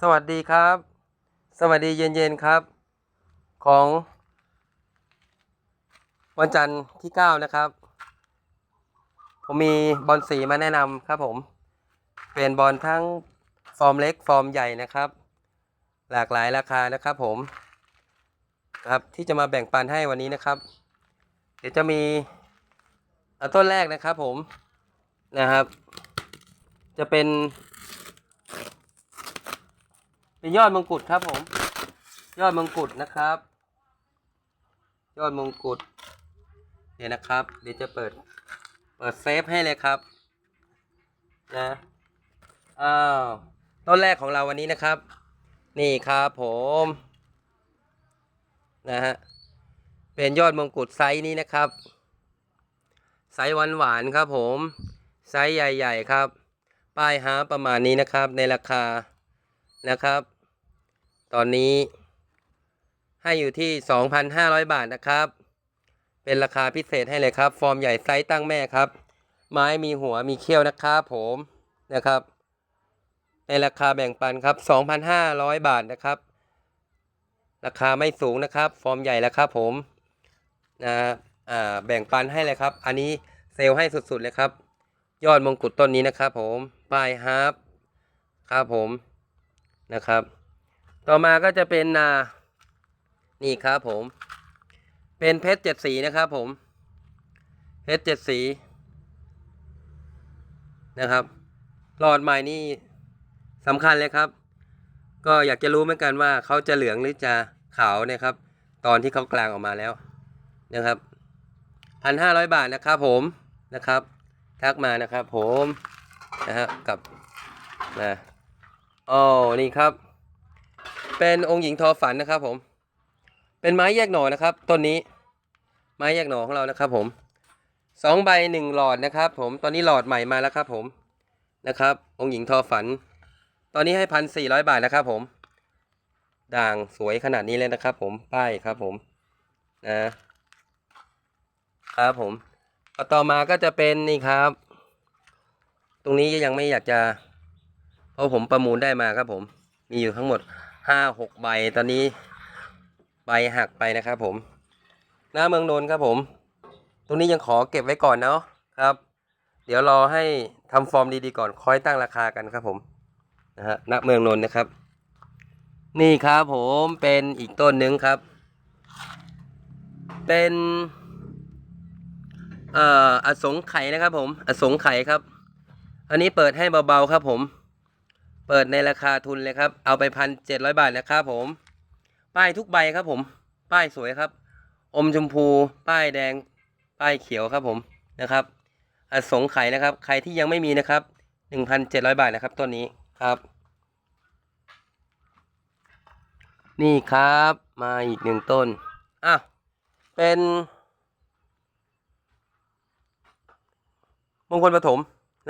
สวัสดีครับ สวัสดีเย็นๆครับ ของ วันจันทร์ที่ 9 นะครับ ผมมีบอลสีมาแนะนำครับผม เป็นบอลทั้งฟอร์มเล็กฟอร์มใหญ่นะครับ หลากหลายราคานะครับผม ครับที่จะมาแบ่งปันให้วันนี้นะครับ เดี๋ยวจะมีเอาต้นแรกนะครับผมนะครับ จะเป็น เป็นยอดมงกุฎครับผม ยอดมงกุฎนะครับ ยอดมงกุฎเดี๋ยวนะครับ เดี๋ยวจะเปิด เปิดเซฟให้เลยครับ นะอ้าวต้นแรกของเราวันนี้นะครับ นี่ครับผม นะฮะเป็นยอดมงกุฎไซส์นี้นะครับ ไซส์หวานหวานครับผม ไซส์ใหญ่ ๆ ครับ ป้ายฮาประมาณนี้นะครับในราคานะครับ ตอนนี้ ให้อยู่ที่ 2,500 บาทนะครับ เป็นราคาพิเศษให้เลยครับ ฟอร์มใหญ่ไซส์ตั้งแม่ครับ ไม้มีหัวมีเขี้ยวนะครับผมนะครับ ในราคาแบ่งปันครับ 2,500 บาทนะครับ ราคาไม่สูงนะครับ ฟอร์มใหญ่แล้วครับผมนะอ่าแบ่งปันให้เลยครับ อันนี้เซลล์ให้สุดๆเลยครับ ยอดมงกุฎต้นนี้นะครับผมป้ายฮาร์ปครับผมนะครับ ต่อมาก็จะเป็นนา นี่ครับผม เป็นเพชรเจ็ดสีนะครับผม เพชรเจ็ดสี นะครับ หลอดใหม่นี่สำคัญเลยครับ ก็อยากจะรู้เหมือนกันว่าเขาจะเหลืองหรือจะขาวนะครับ ตอนที่เขากลางออกมาแล้วนะครับพันห้าร้อยบาทนะครับผมนะครับ ทักมานะครับผมนะฮะกับนะอ๋อนี่ครับ เป็นองค์หญิงทอฝันนะครับผม เป็นไม้แยกหน่อนะครับต้นนี้ ไม้แยกหน่อของเรานะครับผมสองใบหนึ่งหลอดนะครับ ผมตอนนี้หลอดใหม่มาแล้วครับผมนะครับ องค์หญิงทอฝัน ตอนนี้ให้พันสี่ร้อยบาทนะครับผม ด่างสวยขนาดนี้เลยนะครับผมป้ายครับผมนะครับผมต่อมาก็จะเป็นนี่ครับ ตรงนี้ยังไม่อยากจะ เพราะผมประมูลได้มาครับผม มีอยู่ทั้งหมด ห้าหกใบตอนนี้ ใบหักไปนะครับผม หน้าเมืองนนท์ครับผม ตรงนี้ยังขอเก็บไว้ก่อนเนาะครับ เดี๋ยวรอให้ทำฟอร์มดีๆก่อนค่อยตั้งราคากันครับผมนะฮะณเมืองนนท์นะครับ นี่ครับผมเป็นอีกต้นหนึ่งครับ เป็นเอ่ออสงไข่นะครับผม อสงไข่ครับ อันนี้เปิดให้เบาๆครับผม เปิดในราคาทุนเลยครับ เอาไปพันเจ็ดร้อยบาทนะครับผม ป้ายทุกใบครับผม ป้ายสวยครับ อมชมพู ป้ายแดง ป้ายเขียวครับผมนะครับอสงไข่นะครับ ใครที่ยังไม่มีนะครับหนึ่งพันเจ็ดร้อยบาทนะครับต้นนี้ครับ นี่ครับมาอีกหนึ่งต้นอะเป็นมงคลปฐม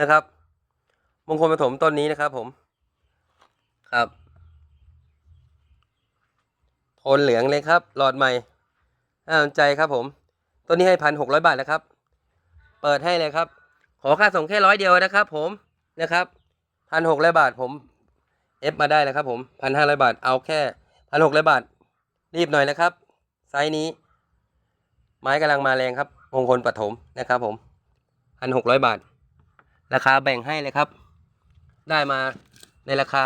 นะครับ มงคลปฐมต้นนี้นะครับผม ครับโทนเหลืองเลยครับ หลอดใหม่น่าสนใจครับผมต้นนี้ให้พันหกร้อยบาทนะครับ เปิดให้เลยครับ ขอค่าส่งแค่ร้อยเดียวนะครับผมนะครับพันหกร้อยบาทผมเอฟมาได้นะครับผมพันห้าร้อยบาทเอาแค่พันหกร้อยบาท รีบหน่อยนะครับ ไซส์นี้ ไม้กำลังมาแรงครับมงคลปฐมนะครับ ผมพันหกร้อยบาท ราคาแบ่งให้เลยครับ ได้มาในราคา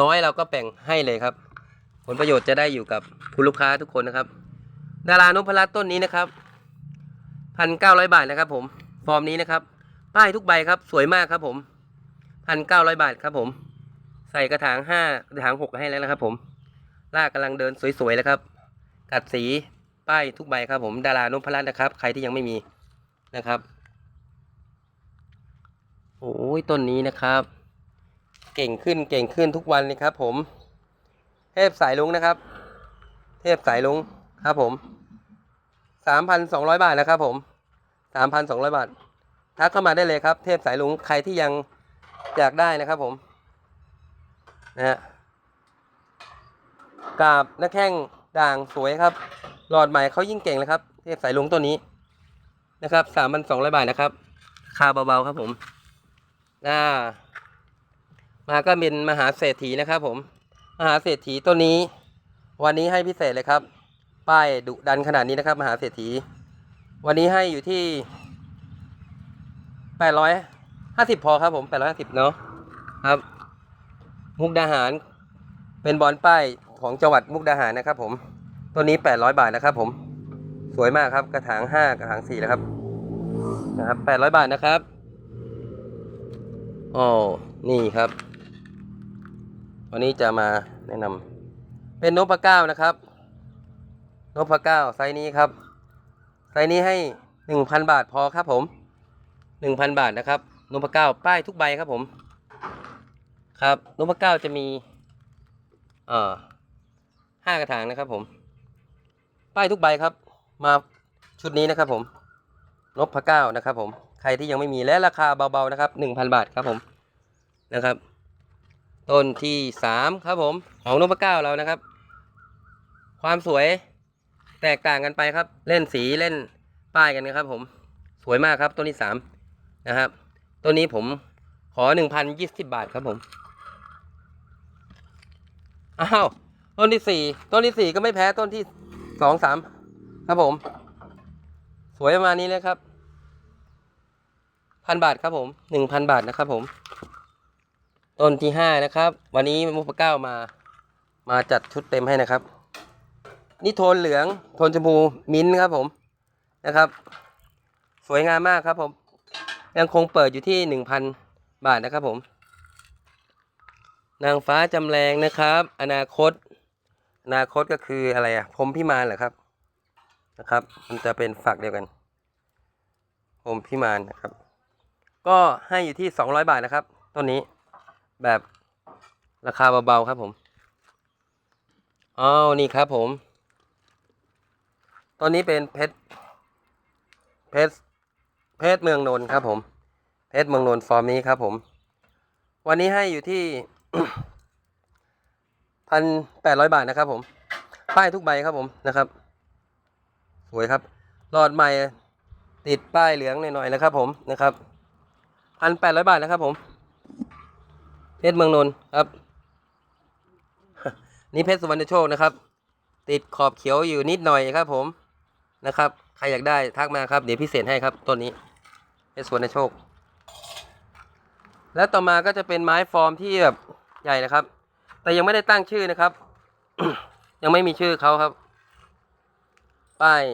น้อยเราก็แบ่งให้เลยครับ ผลประโยชน์จะได้อยู่กับผู้ลูกค้าทุกคนนะครับ ดารานพรัตน์ต้นนี้นะครับพันเก้าร้อยบาทนะครับ ผมฟอร์มนี้นะครับ ป้ายทุกใบครับ สวยมากครับ ผมพันเก้าร้อยบาทครับ ผม ใส่กระถางห้ากระถางหกให้แล้วนะครับ ผมลากกำลังเดินสวยๆแล้วครับ กัดสีป้ายทุกใบครับ ผมดารานพรัตน์นะครับ ใครที่ยังไม่มีนะครับโอ้ยต้นนี้นะครับ เก่งขึ้นเก่งขึ้นทุกวันเลยครับ ผม เทพสายลุงนะครับ เทพสายลุงครับ ผมสามพันสองร้อยบาทนะครับ ผมสามพันสองร้อยบาททักเข้ามาได้เลยครับ เทพสายลุงใครที่ยังอยากได้นะครับ ผมนะฮะกาบหน้าแข้งด่างสวยครับหลอดใหม่เขายิ่งเก่งเลยครับ เทพสายลุงตัวนี้นะครับสามพันสองร้อยบาทนะครับราคาเบาๆครับผมอ่า มาก็เป็นมหาเศรษฐีนะครับผม มหาเศรษฐีตัวนี้ วันนี้ให้พิเศษเลยครับ ป้ายดุดันขนาดนี้นะครับ มหาเศรษฐี วันนี้ให้อยู่ที่แปดร้อยห้าสิบพอครับผมแปดร้อยห้าสิบเนาะครับ มุกดาหาร เป็นบอลป้ายของจังหวัดมุกดาหารนะครับ ผม ตัวนี้แปดร้อยบาทนะครับ ผม สวยมากครับ กระถางห้ากระถางสี่แล้วครับ นะครับแปดร้อยบาทนะครับอ๋อนี่ครับ วันนี้จะมาแนะนำเป็นนพะเก้านะครับนพะเก้าไซนี้ครับ ไซนี้ให้หนึ่งพันบาทพอครับผมหนึ่งพันบาทนะครับนพะเก้าป้ายทุกใบครับผม ครับนพะเก้าจะมีเอ่อห้ากระถางนะครับผม ป้ายทุกใบครับ มาชุดนี้นะครับผมนพะเก้านะครับผมใครที่ยังไม่มีและราคาเบาๆนะครับหนึ่งพันบาทครับผมนะครับ ต้นที่สามครับผม ของนพเก้าเรานะครับ ความสวยแตกต่างกันไปครับ เล่นสีเล่นป้ายกันนะครับ ผม สวยมากครับต้นที่สามนะครับต้นนี้ผมขอหนึ่งพันยี่สิบบาทครับผมอ้าวต้นที่สี่ต้นที่สี่ก็ไม่แพ้ต้นที่สองสามครับผม สวยประมาณนี้เลยครับพันบาทครับผมหนึ่งพันบาทนะครับผม ต้นที่ห้านะครับ วันนี้มุกเก้ามา มาจัดชุดเต็มให้นะครับ นี่โทนเหลืองโทนชมพูมิ้นท์ครับผมนะครับ สวยงามมากครับผม ยังคงเปิดอยู่ที่หนึ่งพันบาทนะครับผม นางฟ้าจำแรงนะครับ อนาคต อนาคตก็คืออะไรอะพรมพิมานเหรอครับนะครับ มันจะเป็นฝักเดียวกันพรมพิมานนะครับ ก็ให้อยู่ที่สองร้อยบาทนะครับต้นนี้ แบบราคาเบาๆครับผมอ้าวนี่ครับผมต้นนี้เป็นเพชร เพชร เพชรเมืองนนท์ครับผม เพชรเมืองนนท์ฟอร์มนี้ครับผม วันนี้ให้อยู่ที่พันแปดร้อยบาทนะครับผม ป้ายทุกใบครับผมนะครับ สวยครับ หลอดใหม่ติดป้ายเหลืองหน่อยๆนะครับผมนะครับพันแปดร้อยบาทนะครับผม เพชรเมืองนนท์ครับ นี่เพชรสุวรรณโชคนะครับ ติดขอบเขียวอยู่นิดหน่อยครับ ผมนะครับ ใครอยากได้ทักมาครับ เดี๋ยวพิเศษให้ครับต้นนี้เพชรสุวรรณโชค แล้วต่อมาก็จะเป็นไม้ฟอร์มที่แบบใหญ่นะครับ แต่ยังไม่ได้ตั้งชื่อนะครับ ยังไม่มีชื่อเขาครับ ป้าย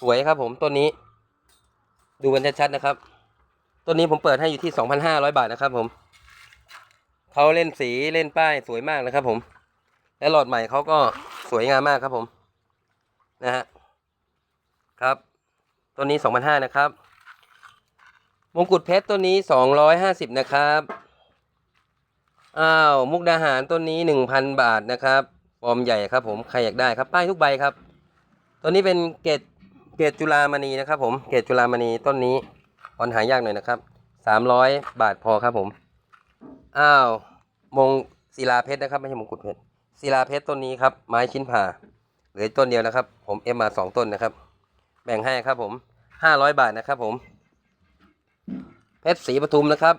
สวยครับ ผมต้นนี้ ดูกันชัดๆนะครับต้นนี้ผมเปิดให้อยู่ที่ 2,500 บาทนะครับผม เขาเล่นสีเล่นป้ายสวยมากนะครับ ผม และหลอดใหม่เขาก็สวยงามมากครับผม นะฮะครับต้นนี้2,500นห้านะครับ มงกุฎเพชรต้นนี้250นะครับอ้าวมุกดาหารต้นนี้1,000บาทนะครับฟอร์มใหญ่ครับ ผมใครอยากได้ครับ ป้ายทุกใบครับตัวนี้เป็นเกตเกตจุลามณีนะครับ ผมเกตจุลามณีต้นนี้ออนหายากหน่อยนะครับ300บาทพอครับผม อ้าว มงศิลาเพชรนะครับ ไม่ใช่มงกุฎเพชรศิลาเพชรต้นนี้ครับ ไม้ชิ้นผ่า เหลือต้นเดียวนะครับ ผมเอ็มมาสองต้นนะครับ แบ่งให้ครับผม500บาทนะครับ ผม เพชรสีปทุมนะครับ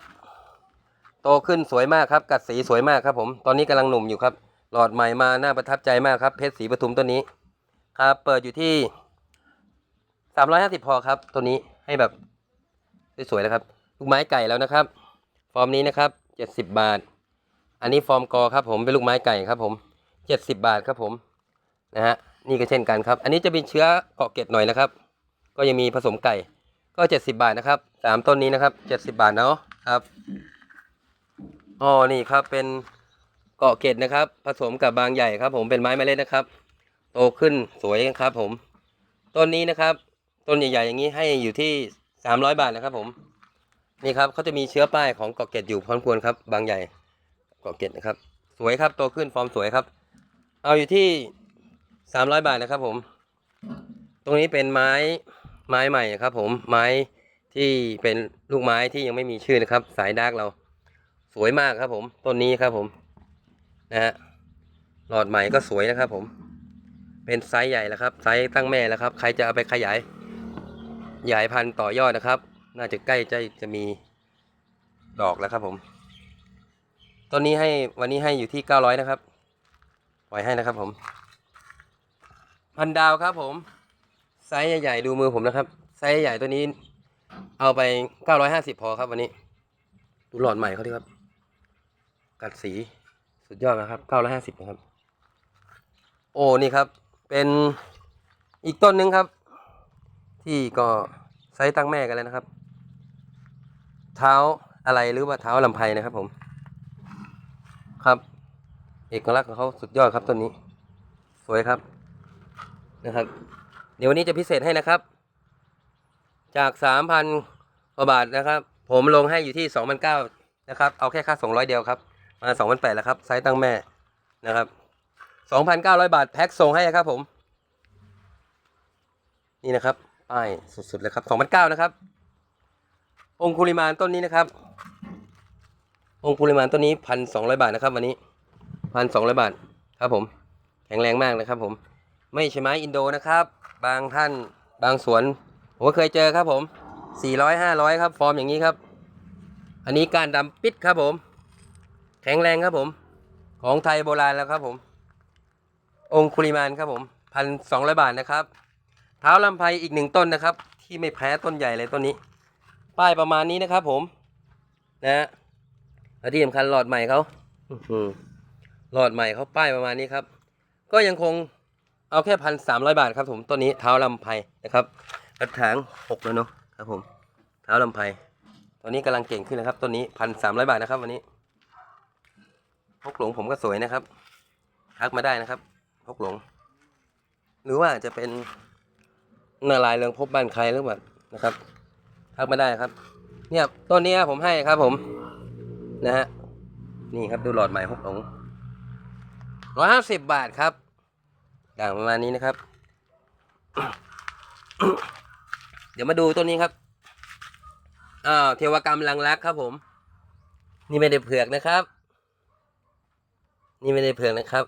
โตขึ้นสวยมากครับ กัดสีสวยมากครับ ผม ตอนนี้กำลังหนุ่มอยู่ครับ หลอดใหม่มาน่าประทับใจมากครับ เพชรสีปทุมต้นนี้ ครับ เปิดอยู่ที่สามร้อยห้าสิบพอครับ ตัวนี้ให้แบบสวยๆนะครับ ลูกไม้ไก่แล้วนะครับ ฟอร์มนี้นะครับ เจ็ดสิบบาท อันนี้ฟอร์มกอครับผมเป็นลูกไม้ไก่ครับผมเจ็ดสิบบาทครับผมนะฮะนี่ก็เช่นกันครับ อันนี้จะเป็นเชื้อเกาะเกล็ดหน่อยนะครับ ก็ยังมีผสมไก่ก็เจ็ดสิบาทนะครับสามต้นนี้นะครับเจ็ดสิบาทเนาะครับอ๋อนี่ครับเป็นเกาะเกล็ดนะครับ ผสมกับบางใหญ่ครับ ผมเป็นไม้เมล็ดนะครับ โตขึ้นสวยครับ ผม ต้นนี้นะครับ ต้นใหญ่ๆอย่างนี้ให้อยู่ที่สามร้อยบาทนะครับ ผม นี่ครับเขาจะมีเชื้อป้ายของเกาะเกร็ดอยู่พอมควรครับ บางใหญ่เกาะเกร็ดนะครับ สวยครับโตขึ้นฟอร์มสวยครับ เอาอยู่ที่สามร้อยบาทนะครับผม ตรงนี้เป็นไม้ไม้ใหม่ครับ ผมไม้ที่เป็นลูกไม้ที่ยังไม่มีชื่อนะครับ สายดาร์กเรา สวยมากครับ ผมต้นนี้ครับผมนะฮะหลอดใหม่ก็สวยนะครับ ผม เป็นไซส์ใหญ่แล้วครับไซส์ตั้งแม่แล้วครับ ใครจะเอาไปขยายขยายพันธุ์ต่อยอดนะครับ น่าจะใกล้จะจะมีดอกแล้วครับผมต้นนี้ให้วันนี้ให้อยู่ที่เก้าร้อยนะครับปล่อยให้นะครับผม พันดาวครับผมไซส์ใหญ่ๆดูมือผมนะครับไซส์ใหญ่ตัวนี้ เอาไปเก้าร้อยห้าสิบพอครับวันนี้ ดูหลอดใหม่เขาดีครับ กัดสีสุดยอดนะครับเก้าร้อยห้าสิบนะครับ โอ้นี่ครับ เป็นอีกต้นหนึ่งครับ ที่ก็ไซส์ตั้งแม่กันเลยนะครับ เท้าอะไรหรือว่าเท้าลำไพนะครับผม ครับ เอกลักษณ์ของเขาสุดยอดครับต้นนี้ สวยครับนะครับ เดี๋ยววันนี้จะพิเศษให้นะครับ จากสามพันกว่าบาทนะครับ ผมลงให้อยู่ที่สองพันเก้านะครับ เอาแค่ค่าส่งร้อยเดียวครับ มาสองพันแปดแล้วครับไซส์ตั้งแม่นะครับสองพันเก้าร้อยบาทแพ็คส่งให้ครับผม นี่นะครับป้ายสุดๆเลยครับสองพันเก้านะครับ องคุลิมานต้นนี้นะครับ องคุลิมานต้นนี้พันสองร้อยบาทนะครับ วันนี้พันสองร้อยบาทครับผม แข็งแรงมากนะครับ ผม ไม่ใช่ไม้อินโดนะครับ บางท่านบางสวนผมก็เคยเจอครับผมสี่ร้อยห้าร้อยครับ ฟอร์มอย่างนี้ครับ อันนี้การดำปิดครับผม แข็งแรงครับผม ของไทยโบราณแล้วครับผม องคุลิมานครับผมพันสองร้อยบาทนะครับ เท้าลำไพอีกหนึ่งต้นนะครับ ที่ไม่แพ้ต้นใหญ่เลยต้นนี้ ป้ายประมาณนี้นะครับผมนะฮะและที่สำคัญหลอดใหม่เขาอหลอดใหม่เขาป้ายประมาณนี้ครับ ก็ยังคงเอาแค่พันสามร้อยบาทครับผมต้นนี้เท้าลำไพนะครับกระถางหกแล้วเนาะครับผมเท้าลำไพตัวนี้กำลังเก่งขึ้นนะครับต้นนี้พันสามร้อยบาทนะครับ วันนี้พกหลงผมก็สวยนะครับทักมาได้นะครับพกหลง หรือว่าจะเป็นนาลายเรืองพบบ้านใครหรือเปล่านะครับ ทักมาได้ครับ เนี่ยต้นนี้ผมให้ครับผม นะฮะนี่ครับดูหลอดใหม่พกหลงร้อยห้าสิบบาทครับ ด่างประมาณนี้นะครับ เดี๋ยวมาดูต้นนี้ครับอ่าเทวกรรมลังรักครับผม นี่ไม่ได้เผือกนะครับ นี่ไม่ได้เผือกนะครับ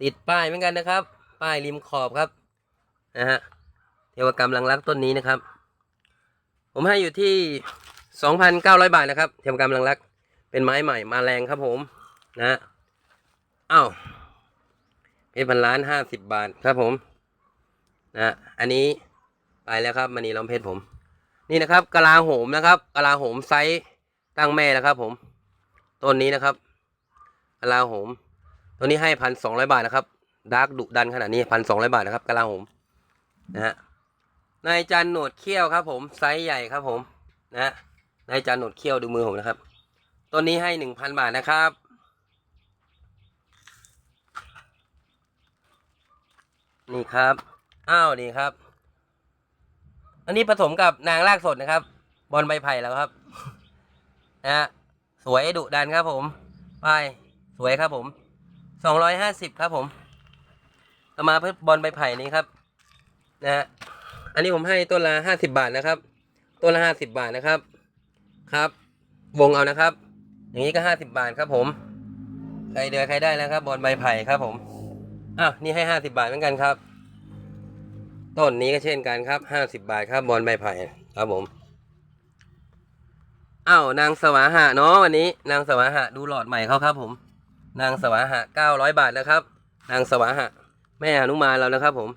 ติดป้ายเหมือนกันนะครับ ป้ายริมขอบครับ นะฮะ เทวกรรมลังรักต้นนี้นะครับ ผมให้อยู่ที่สองพันเก้าร้อยบาทนะครับเทวกรรมลังรัก เป็นไม้ใหม่มาแรงครับผมนะอ้าวเพชรพันล้านห้าสิบบาทครับผมนะฮะอันนี้ไปแล้วครับมณีล้อมเพชรผม นี่นะครับกะลาโหมนะครับกะลาโหมไซส์ตั้งแม่นะครับ ผมต้นนี้นะครับกะลาโหมตัวนี้ให้พันสองร้อยบาทนะครับดาร์กดุดันขนาดนี้พันสองร้อยบาทนะครับกะลาโหมนะฮะ นายจันหนวดเขี้ยวครับ ผมไซส์ใหญ่ครับผมนะนายจันหนวดเขี้ยวดูมือผมนะครับตัวนี้ให้หนึ่งพันบาทนะครับนี่ครับอ้าวนี่ครับ อันนี้ผสมกับนางรากสดนะครับ บอลใบไผ่แล้วครับนะฮะสวยดุดันครับผมไปสวยครับผมสองร้อยห้าสิบครับผมต่อมาเพื่อบอลใบไผ่นี้ครับ นะฮะ อันนี้ผมให้ต้นละห้าสิบาทนะครับ ต้นละห้าสิบบาทนะครับ ครับ วงเอานะครับ อย่างนี้ก็ห้าสิบาทครับผม ใครเดือใครได้แล้วครับบอลใบไผ่ครับผม อ้าว นี่ให้ห้าสิบาทเหมือนกันครับ ต้นนี้ก็เช่นกันครับห้าสิบาทครับบอลใบไผ่ครับผม อ้าว นางสวาหะเนาะวันนี้ นางสวาหะดูหลอดใหม่เขาครับผม นางสวาหะเก้าร้อยบาทนะครับ นางสวาหะแม่หนุมาเรานะครับผม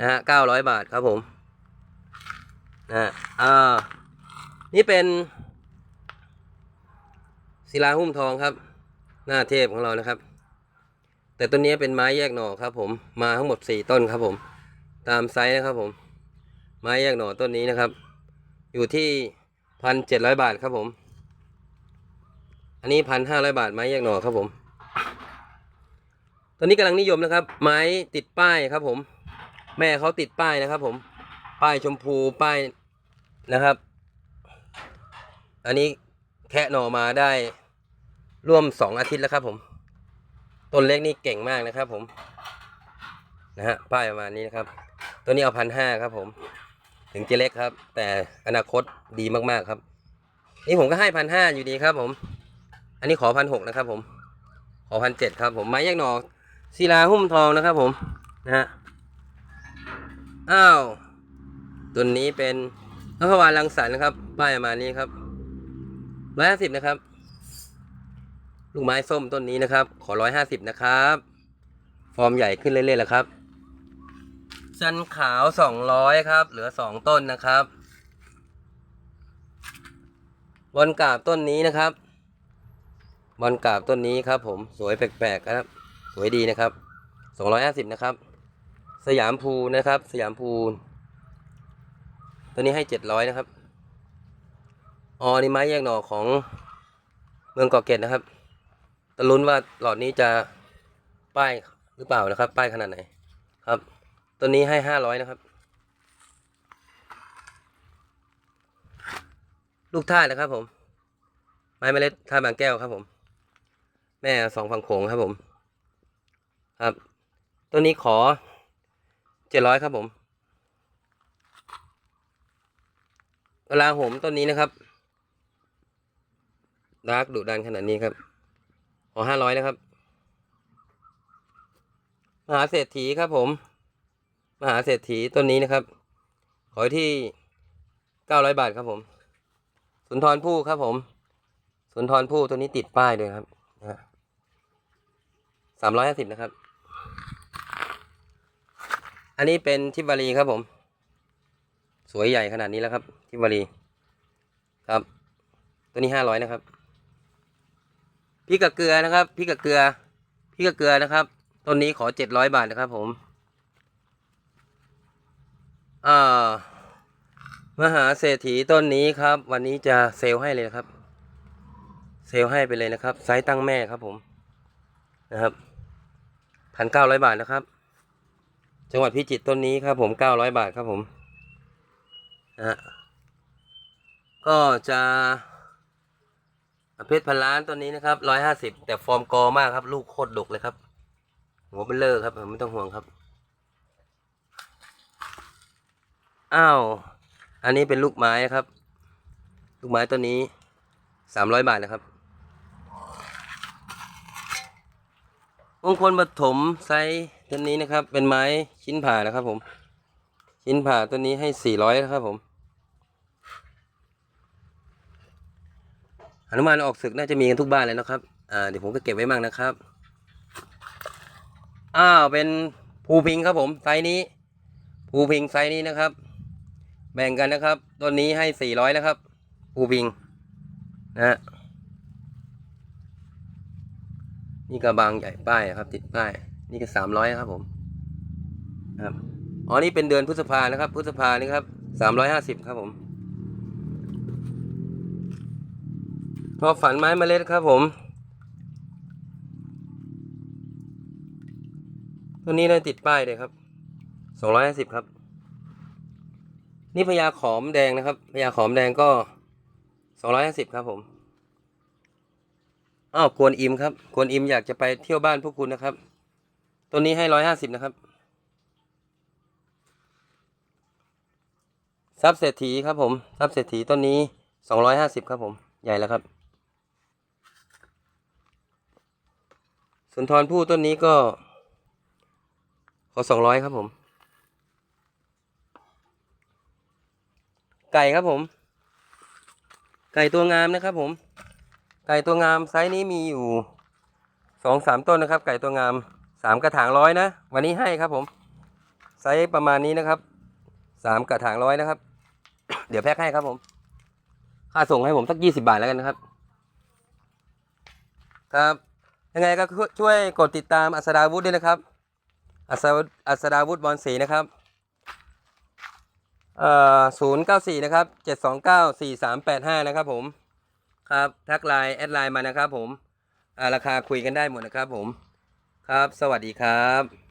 นะฮะเก้าร้อยบาทครับผมนะฮะอ่านี่เป็นศิลาหุ้มทองครับ หน้าเทพของเรานะครับ แต่ต้นนี้เป็นไม้แยกหน่อครับผมมาทั้งหมดสี่ต้นครับผม ตามไซส์นะครับผม ไม้แยกหน่อต้นนี้นะครับ อยู่ที่พันเจ็ดร้อยบาทครับผม อันนี้พันห้าร้อยบาทไม้แยกหน่อครับผมตอนนี้กำลังนิยมนะครับ ไม้ติดป้ายครับผม แม่เขาติดป้ายนะครับ ผม ป้ายชมพูป้ายนะครับ อันนี้แคะหน่อมาได้ร่วมสองอาทิตย์แล้วครับ ผม ต้นเล็กนี่เก่งมากนะครับ ผม นะฮะป้ายประมาณนี้นะครับ ตัวนี้เอาพันห้าครับ ผม ถึงจะเล็กครับ แต่อนาคตดีมากๆครับ นี่ผมก็ให้พันห้าอยู่ดีครับ ผม อันนี้ขอพันหกนะครับ ผม ขอพันเจ็ดครับ ผมไม้แยกหน่อศิลาหุ้มทองนะครับ ผม นะฮะ อ้าวตัวนี้เป็นนพวานรังสรรค์นะครับ ป้ายประมาณนี้ครับร้อยห้าสิบนะครับ ลูกไม้ส้มต้นนี้นะครับ ขอร้อยห้าสิบนะครับ ฟอร์มใหญ่ขึ้นเรื่อยๆแล้วครับ จันขาวสองร้อยครับ เหลือสองต้นนะครับบอลกาบต้นนี้นะครับบอลกาบต้นนี้ครับ ผมสวยแปลกๆครับ สวยดีนะครับสองร้อยห้าสิบนะครับ สยามภูนะครับ สยามภูตัวนี้ให้เจ็ดร้อยนะครับอ๋อนี่ไม้แยกหน่อของเมืองเกาะเกร็ดนะครับตะลุ้นว่าหลอดนี้จะป้ายหรือเปล่านะครับ ป้ายขนาดไหนครับ ตัวนี้ให้ห้าร้อยนะครับ ลูกท่านะครับผม ไม้เมล็ดท่าบางแก้วครับผม แม่สองฝั่งโขงครับผม ครับ ตัวนี้ขอ เจ็ดร้อยครับผมเวลาผมต้นนี้นะครับดาร์กดุดันขนาดนี้ครับขอห้าร้อยนะครับ มหาเศรษฐีครับผม มหาเศรษฐีต้นนี้นะครับ ขอที่เก้าร้อยบาทครับผม สุนทรภู่ครับผม สุนทรภู่ตัวนี้ติดป้ายด้วยครับสามร้อยห้าสิบนะครับ อันนี้เป็นทิวารีครับผม สวยใหญ่ขนาดนี้แล้วครับ ทิวารีครับ ตัวนี้ห้าร้อยนะครับพริกกับเกลือนะครับพริกกับเกลือพริกกับเกลือนะครับต้นนี้ขอเจ็ดร้อยบาทนะครับ ผมอ่ามหาเศรษฐีต้นนี้ครับ วันนี้จะเซลล์ให้เลยนะครับ เซลล์ให้ไปเลยนะครับไซส์ตั้งแม่ครับผมนะครับพันเก้าร้อยบาทนะครับ จังหวัดพิจิตรต้นนี้ครับผมเก้าร้อยบาทครับผมนะฮะก็จะเพชรพันล้านต้นนี้นะครับร้อยห้าสิบแต่ฟอร์มกอมากครับ ลูกโคตรดกเลยครับ หัวเบลเลอร์ครับไม่ต้องห่วงครับ อ้าว อันนี้เป็นลูกไม้นะครับ ลูกไม้ต้นนี้สามร้อยบาทนะครับมงคลปฐมไซส์ ต้นนี้นะครับ เป็นไม้ชิ้นผ่านะครับ ผม ชิ้นผ่าต้นนี้ให้สี่ร้อยนะครับ ผมหนุมานออกศึกน่าจะมีกันทุกบ้านเลยนะครับ อ่า เดี๋ยวผมก็เก็บไว้มั่งนะครับ อ้าว เป็นภูพิงครับผม ไซส์นี้ ภูพิงไซส์นี้นะครับ แบ่งกันนะครับ ต้นนี้ให้สี่ร้อยนะครับ ภูพิง นะฮะ นี่กระบางใหญ่ป้ายนะครับ ติดป้าย นี่ก็สามร้อยครับผมครับอ๋อนี่เป็นเดือนพฤษภานะครับ พฤษภานี่ครับสามร้อยห้าสิบครับผมพอฝันไม้เมล็ดครับผมตัวนี้ได้ติดป้ายเลยครับสองร้อยห้าสิบครับ นี่พญาขอมแดงนะครับพญาขอมแดงก็สองร้อยห้าสิบครับผมอ้าวกวนอิมครับกวนอิมอยากจะไปเที่ยวบ้านพวกคุณนะครับ ตัวนี้ให้ร้อยห้าสิบนะครับทรัพย์เศรษฐีครับผมทรัพย์เศรษฐีต้นนี้สองร้อยห้าสิบครับผม ใหญ่แล้วครับ สุนทรภู่ต้นนี้ก็ ขอสองร้อยครับผม ไก่ครับผม ไก่ตัวงามนะครับผม ไก่ตัวงามไซส์นี้มีอยู่สองสามต้นนะครับ ไก่ตัวงาม สามกระถางร้อยนะ วันนี้ให้ครับผมไซส์ประมาณนี้นะครับสามกระถางร้อยนะครับ เดี๋ยวแพ็คให้ครับผม ค่าส่งให้ผมสักยี่สิบาทแล้วกันนะครับ ครับยังไงก็ช่วยกดติดตามอัสดาวุฒิด้วยนะครับ อัสดาอัสดาวุฒิบอลสีนะครับเอ่อศูนย์เก้าสี่นะครับเจ็ดสองเก้าสี่สามแปดห้านะครับผม ครับ ทักไลน์แอดไลน์มานะครับผมราคาคุยกันได้หมดนะครับผม ครับ สวัสดีครับ